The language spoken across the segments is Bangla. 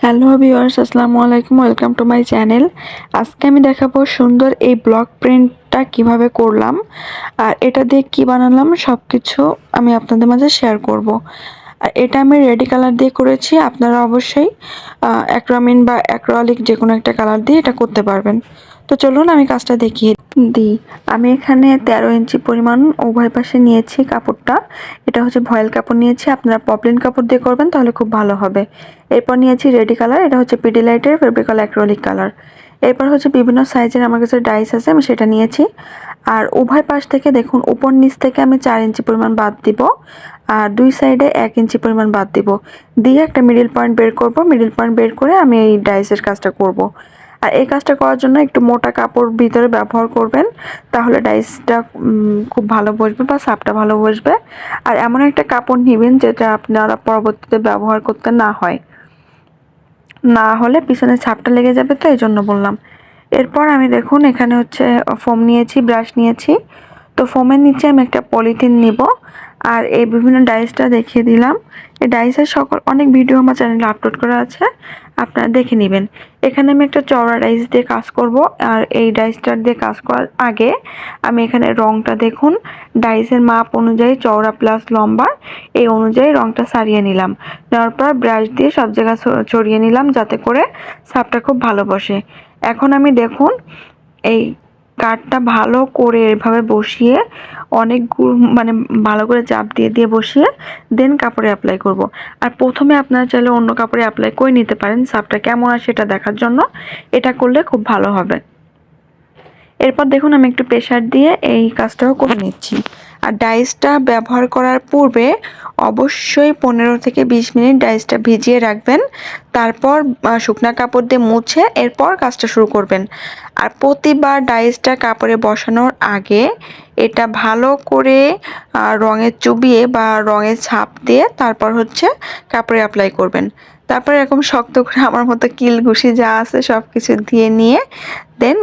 হ্যালো ভিওয়ার্স আসসালামু আলাইকুম, ওয়েলকাম টু মাই চ্যানেল আজকে আমি দেখাবো সুন্দর এই ব্লক প্রিন্টটা কীভাবে করলাম আর এটা দিয়ে কি বানালাম সব কিছু আমি আপনাদের মাঝে শেয়ার করব। আর এটা আমি রেডি কালার দিয়ে করেছি, আপনারা অবশ্যই অ্যাক্রামিন বা অ্যাক্রোলিক যে কোনো একটা কালার দিয়ে এটা করতে পারবেন তো চলুন আমি কাজটা দেখিয়ে দিই। আমি এখানে তেরো ইঞ্চি পরিমাণ উভয় পাশে নিয়েছি কাপড়টা। এটা হচ্ছে ভয়েল কাপড় নিয়েছি। আপনারা পপলিন কাপড় দিয়ে করবেন, তাহলে খুব ভালো হবে। এরপর নিয়েছি রেডি কালার, এটা হচ্ছে পিডিলাইটের ফেব্রিকল অ্যাক্রোলিক কালার। এরপর হচ্ছে বিভিন্ন সাইজের আমার কাছে ডাইস আছে, আমি সেটা নিয়েছি। আর উভয় পাশ থেকে দেখুন, উপর নিচ থেকে আমি চার ইঞ্চি পরিমাণ বাদ দিব, আর দুই সাইডে এক ইঞ্চি পরিমাণ বাদ দিব। দিয়ে একটা মিডিল পয়েন্ট বের করব। মিডিল পয়েন্ট বের করে আমি এই ডাইসের কাজটা করব। আর এই কাজটা করার জন্য একটু মোটা কাপড় ভিতরে ব্যবহার করবেন, তাহলে ডাইসটা খুব ভালো বসবে বা সাপটা ভালো বসবে। আর এমন একটা কাপড় নেবেন যেটা আপনারা পরবর্তীতে ব্যবহার করতে না হয়। না হলে পিছনে ছাপটা লেগে যাবে তো এই জন্য বললাম। এরপর আমি দেখুন, এখানে হচ্ছে ফোম নিয়েছি, ব্রাশ নিয়েছি। তো ফোমের নিচে আমি একটা পলিথিন নিব। আর এই বিভিন্ন ডাইসটা দেখিয়ে দিলাম। এই ডাইসের সকল অনেক ভিডিও আমার চ্যানেলে আপলোড করা আছে, আপনারা দেখে নেবেন। এখানে আমি একটা চওড়া ডাইস দিয়ে কাজ করব, আর এই ডাইসটার দিয়ে কাজ করার আগে আমি এখানে রংটা দেখুন। ডাইসের মাপ অনুযায়ী চওড়া প্লাস লম্বা, এই অনুযায়ী রংটা সারিয়ে নিলাম। নেওয়ার পর ব্রাশ দিয়ে সব জায়গা ছড়িয়ে নিলাম যাতে করে সাপটা খুব ভালো বসে। এখন আমি দেখুন, এই কাঠটা ভালো করে এভাবে বসিয়ে অনেক মানে ভালো করে চাপ দিয়ে দিয়ে বসিয়ে দেন কাপড়ে অ্যাপ্লাই করব। আর প্রথমে আপনারা চাইলে অন্য কাপড়ে অ্যাপ্লাই করে নিতে পারেন, সাপটা কেমন আর সেটা দেখার জন্য। এটা করলে খুব ভালো হবে। এরপর দেখুন আমি একটু প্রেশার দিয়ে এই কাজটাও করে নিচ্ছি। আর ডাইসটা ব্যবহার করার পূর্বে অবশ্যই পনেরো থেকে বিশ মিনিট ডাইসটা ভিজিয়ে রাখবেন। তারপর শুকনা কাপড় দিয়ে মুছে এরপর কাজটা শুরু করবেন। আর প্রতিবার ডাইসটা কাপড়ে বসানোর আগে এটা ভালো করে রঙের চুবিয়ে বা রঙের ছাপ দিয়ে তারপর হচ্ছে কাপড়ে অ্যাপ্লাই করবেন। তারপর এরকম শক্ত করে আমার মতো কিল ঘুষি যা আছে সব কিছু দিয়ে নিয়ে দেন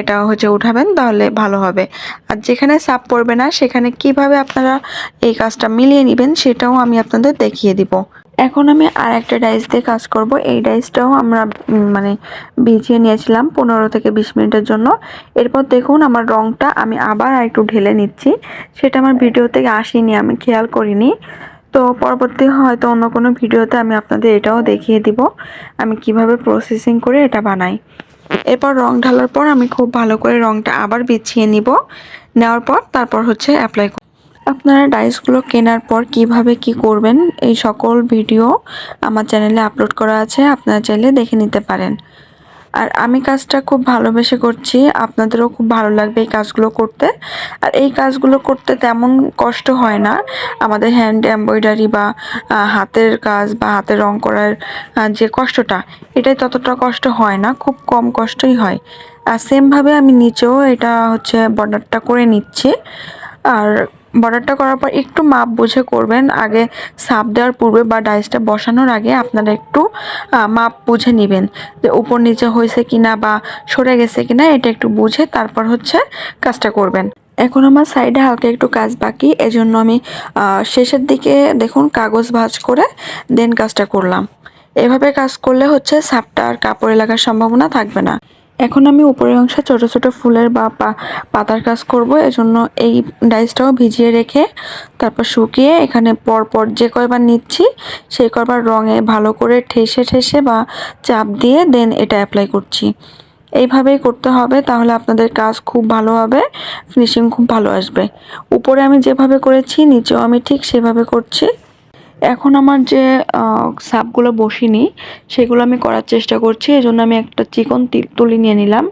এটা হচ্ছে উঠাবেন, তাহলে ভালো হবে। আর যেখানে সাপ পড়বে না, সেখানে কীভাবে আপনারা এই কাজটা মিলিয়ে নেবেন, সেটাও আমি আপনাদের দেখিয়ে দিব। এখন আমি আর একটা ডাইস দিয়ে কাজ করব। এই ডাইসটাও আমরা মানে ভিজিয়ে নিয়েছিলাম পনেরো থেকে বিশ মিনিটের জন্য। এরপর দেখুন আমার রংটা আমি আবার একটু ঢেলে নিচ্ছি। সেটা আমার ভিডিও থেকে আসেনি, আমি খেয়াল করিনি। তো পরবর্তী হয়তো অন্য কোনো ভিডিওতে আমি আপনাদের এটাও দেখিয়ে দিব, আমি কীভাবে প্রসেসিং করে এটা বানাই। এরপর রং ঢালার পর আমি খুব ভালো করে রংটা আবার বিছিয়ে নিব। নেওয়ার পর তারপর হচ্ছে অ্যাপ্লাই আপনারা ডাইসগুলো কেনার পর কীভাবে কি করবেন, এই সকল ভিডিও আমার চ্যানেলে আপলোড করা আছে, আপনারা চাইলে দেখে নিতে পারেন। আর আমি কাজটা খুব ভালোবেসে করছি। আপনাদেরও খুব ভালো লাগবে এই কাজগুলো করতে। আর এই কাজগুলো করতে তেমন কষ্ট হয় না। আমাদের হ্যান্ড এমব্রয়ডারি বা হাতের কাজ বা হাতে রং করার যে কষ্টটা, এটাই ততটা কষ্ট হয় না, খুব কম কষ্টই হয়। আর সেমভাবে আমি নিচেও এটা হচ্ছে বর্ডারটা করে নিচ্ছি। আর বর্ডারটা করার পর একটু মাপ বুঝে করবেন। আগে সাপ দেওয়ার পূর্বে বা ডাইসটা বসানোর আগে আপনারা একটু মাপ বুঝে নেবেন যে উপর নিচে হয়েছে কিনা বা সরে গেছে কিনা এটা একটু বুঝে তারপর হচ্ছে কাজটা করবেন। এখন আমার সাইডে হালকা একটু কাজ বাকি, এজন্য আমি শেষের দিকে দেখুন কাগজ ভাঁজ করে দেন কাজটা করলাম। এভাবে কাজ করলে হচ্ছে সাপটা আর কাপড়ে লাগার সম্ভাবনা থাকবে না। এখন আমি উপরের অংশে ছোট ছোট ফুলের বা পাতার কাজ করব, এজন্য এই ডাইসটাও ভিজিয়ে রেখে তারপর শুকিয়ে এখানে পরপর যে কয়বার নিচ্ছি, সেই কয়বার রঙে ভালো করে ঠেসে ঠেসে বা চাপ দিয়ে দেন এটা অ্যাপ্লাই করছি। এইভাবেই করতে হবে, তাহলে আপনাদের কাজ খুব ভালো হবে ফিনিশিং খুব ভালো আসবে। উপরে আমি যেভাবে করেছি, নিচেও আমি ঠিক সেভাবে করছি। এখন আমার যে সাপগুলো বসিনি, সেগুলো আমি করার চেষ্টা করছি এই জন্য আমি একটা চিকন তুলি নিয়ে নিলাম।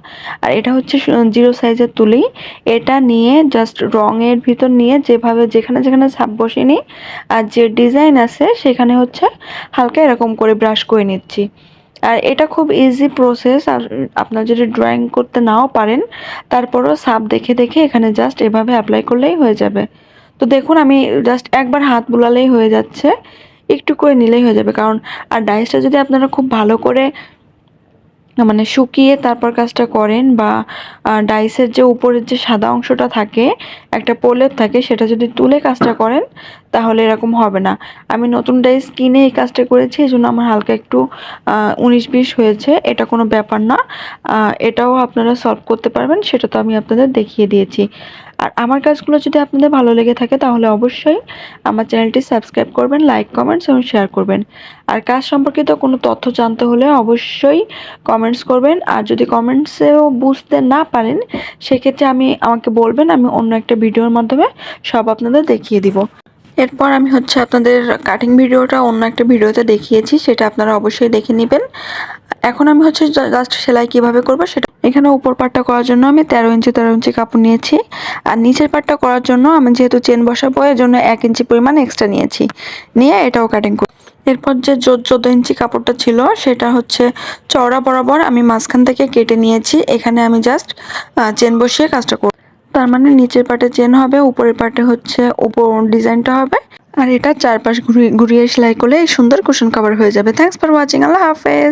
আর এটা হচ্ছে জিরো সাইজের তুলি। এটা নিয়ে জাস্ট রঙের ভিতর নিয়ে যেভাবে, যেখানে যেখানে সাপ বসিনি আর যে ডিজাইন আছে, সেখানে হচ্ছে হালকা এরকম করে ব্রাশ করে নিচ্ছি। আর এটা খুব ইজি প্রসেস আর আপনার যদি ড্রয়িং করতে নাও পারেন, তারপরও সাপ দেখে দেখে এখানে জাস্ট এভাবে অ্যাপ্লাই করলেই হয়ে যাবে। তো দেখুন, আমি জাস্ট একবার হাত বুলালেই হয়ে যাচ্ছে। একটু করে নিলেই হয়ে যাবে, কারণ আর ডাইসটা যদি আপনারা খুব ভালো করে মানে শুকিয়ে তারপর কাজটা করেন বা ডাইসের যে উপরের যে সাদা অংশটা থাকে, একটা প্রলেপ থাকে, সেটা যদি তুলে কাজটা করেন, তাহলে এরকম হবে না। আমি নতুন ডাইস কিনে এই কাজটা করেছি, এই জন্য আমার হালকা একটু উনিশ বিশ হয়েছে, এটা কোনো ব্যাপার না। এটাও আপনারা সলভ করতে পারবেন, সেটা তো আমি আপনাদের দেখিয়ে দিয়েছি। আর আমার কাজগুলো যদি আপনাদের ভালো লেগে থাকে তাহলে অবশ্যই আমার চ্যানেলটি সাবস্ক্রাইব করবেন, লাইক, কমেন্টস এবং শেয়ার করবেন। আর কাজ সম্পর্কিত কোনো তথ্য জানতে হলে অবশ্যই কমেন্টস করবেন। আর যদি কমেন্টসেও বুঝতে না পারেন, সেক্ষেত্রে আমি আমাকে বলবেন, আমি অন্য একটা ভিডিওর মাধ্যমে সব আপনাদের দেখিয়ে দিব। এরপর আমি হচ্ছে আপনাদের কাটিং ভিডিওটা অন্য একটা ভিডিওতে দেখিয়েছি, সেটা আপনারা অবশ্যই দেখে নেবেন। এখন আমি হচ্ছে জাস্ট সেলাই কীভাবে করব সেটা এখানে উপর পাটটা করার জন্য আমি তেরো ইঞ্চি তেরো ইঞ্চি কাপড় নিয়েছি। আর নিচের পাটটা করার জন্য আমি যেহেতু চেন বসাবো, এর জন্য এক ইঞ্চি পরিমাণ এক্সট্রা নিয়েছি। নিয়ে এটাও কাটিং করি। এরপর যে চোদ্দ ইঞ্চি কাপড়টা ছিল, সেটা হচ্ছে চওড়া বরাবর আমি মাঝখান থেকে কেটে নিয়েছি। এখানে আমি জাস্ট চেন বসিয়ে কাজটা করব তার মানে নিচের পাটে চেন হবে, উপরের পাটে হচ্ছে উপর ডিজাইনটা হবে। আর এটা চারপাশ ঘুরিয়ে ঘুরিয়ে সেলাই করলে সুন্দর কুশন কভার হয়ে যাবে। থ্যাংকস ফর ওয়াচিং আল্লাহ হাফেজ।